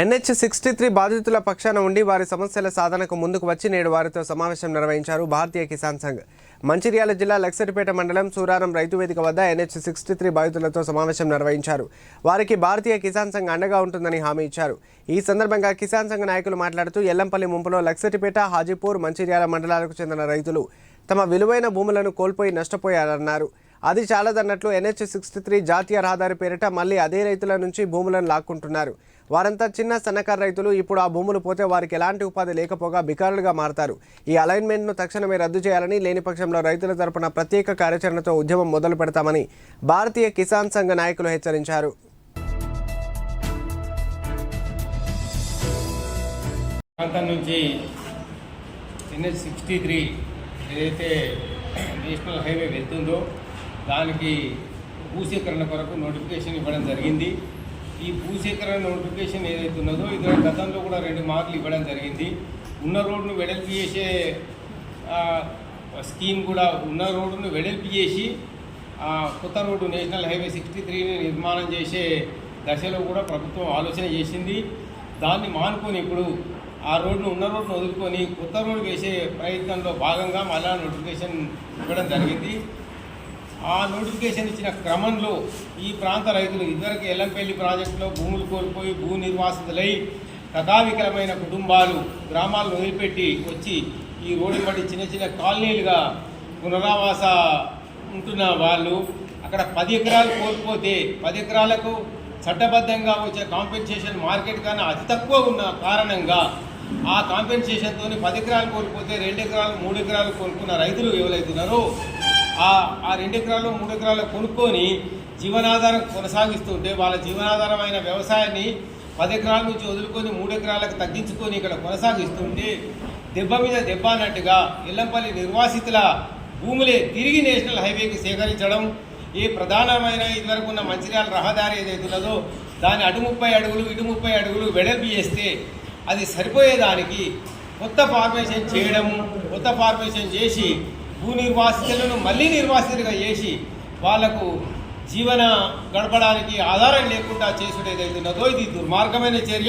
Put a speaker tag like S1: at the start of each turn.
S1: NH sixty three బాధితుల పక్షాన ఉండి వారి సమస్యల సాధనకు ముందుకు వచ్చి నేడు వారితో సమావేశం నిర్వహించారు భారతీయ కిసాన్ సంఘ్. మంచిర్యాల జిల్లా లక్సరిపేట మండలం సూరారం రైతు వేదిక వద్ద ఎన్హెచ్ సిక్స్టీ త్రీ బాధితులతో సమావేశం నిర్వహించారు. వారికి భారతీయ కిసాన్ సంఘ్ అండగా ఉంటుందని హామీ ఇచ్చారు. ఈ సందర్భంగా కిసాన్ సంఘ్ నాయకులు మాట్లాడుతూ ఎల్లంపల్లి ముంపులో లక్సరిపేట హాజీపూర్ మంచిర్యాల మండలాలకు చెందిన రైతులు తమ విలువైన భూములను కోల్పోయి నష్టపోయారన్నారు. అది చాలదన్నట్లు ఎన్హెచ్ సిక్స్టీ త్రీ జాతీయ రహదారి పేరిట మళ్ళీ అదే రైతుల నుంచి భూములను లాక్కుంటున్నారు. వారంతా చిన్న సన్నకారు రైతులు ఇప్పుడు ఆ భూములు పోతే వారికి ఎలాంటి ఉపాధి లేకపోగా బికారులుగా మారతారు. ఈ అలైన్మెంట్ను తక్షణమే రద్దు చేయాలని లేని పక్షంలో రైతుల తరపున ప్రత్యేక కార్యాచరణతో ఉద్యమం మొదలు పెడతామని భారతీయ కిసాన్ సంఘ నాయకులు హెచ్చరించారు.
S2: ప్రాంతం నుంచి ఎన్హెచ్ సిక్స్టీ త్రీ ఏదైతే నేషనల్ హైవే వెళ్తుందో దానికి భూసేకరణ కొరకు నోటిఫికేషన్ ఇవ్వడం జరిగింది. ఈ భూసేకరణ నోటిఫికేషన్ ఏదైతే ఉన్నదో ఇది గతంలో కూడా రెండు మార్కులు ఇవ్వడం జరిగింది. ఉన్న రోడ్డును వెడల్పు చేసే స్కీమ్ కూడా ఉన్న రోడ్డును వెడల్పు చేసి కొత్త రోడ్డు నేషనల్ హైవే సిక్స్టీ త్రీని నిర్మాణం చేసే దశలో కూడా ప్రభుత్వం ఆలోచన చేసింది. దాన్ని మానుకొని ఇప్పుడు ఆ రోడ్ను ఉన్న రోడ్ను వదులుకొని కొత్త రోడ్డు వేసే ప్రయత్నంలో భాగంగా మళ్ళా నోటిఫికేషన్ ఇవ్వడం జరిగింది. ఆ నోటిఫికేషన్ ఇచ్చిన క్రమంలో ఈ ప్రాంత రైతులు ఇదివరకు ఎల్లంపల్లి ప్రాజెక్టులో భూములు కోల్పోయి భూ నిర్వాసితులై కథావికలమైన కుటుంబాలు గ్రామాలను వదిలిపెట్టి వచ్చి ఈ రోడ్డు పడి చిన్న చిన్న కాలనీలుగా పునరావాస ఉంటున్న వాళ్ళు అక్కడ పది ఎకరాలు కోల్పోతే పది ఎకరాలకు చట్టబద్ధంగా వచ్చే కాంపెన్సేషన్ మార్కెట్ కన్నా అతి తక్కువ ఉన్న కారణంగా ఆ కాంపెన్సేషన్తో పది ఎకరాలు కోల్పోతే రెండు ఎకరాలు మూడు ఎకరాలు కోలుకున్న రైతులు ఎవరైతున్నారో ఆ రెండు ఎకరాలు మూడు ఎకరాలు కొనుక్కొని జీవనాధారం కొనసాగిస్తుంటే వాళ్ళ జీవనాధారమైన వ్యవసాయాన్ని పది ఎకరాల నుంచి వదులుకొని మూడు ఎకరాలకు తగ్గించుకొని ఇక్కడ కొనసాగిస్తుంటే దెబ్బ మీద దెబ్బ అన్నట్టుగా ఎల్లంపల్లి నిర్వాసితుల భూములే తిరిగి నేషనల్ హైవేకి సేకరించడం ఈ ప్రధానమైన ఇదివరకు ఉన్న మంచిర్యాల రహదారి ఏదైతే ఉన్నదో దాని అటు ముప్పై అడుగులు ఇటు ముప్పై అడుగులు వెడల్పు చేస్తే అది సరిపోయేదానికి కొత్త ఫార్మేషన్ చేయడము కొత్త ఫార్మేషన్ చేసి భూ నిర్వాసితులను మళ్ళీ నిర్వాసితులుగా చేసి వాళ్ళకు జీవన గడపడానికి ఆధారం లేకుండా చేసుడేదైతున్నదో ఇది దుర్మార్గమైన చర్య.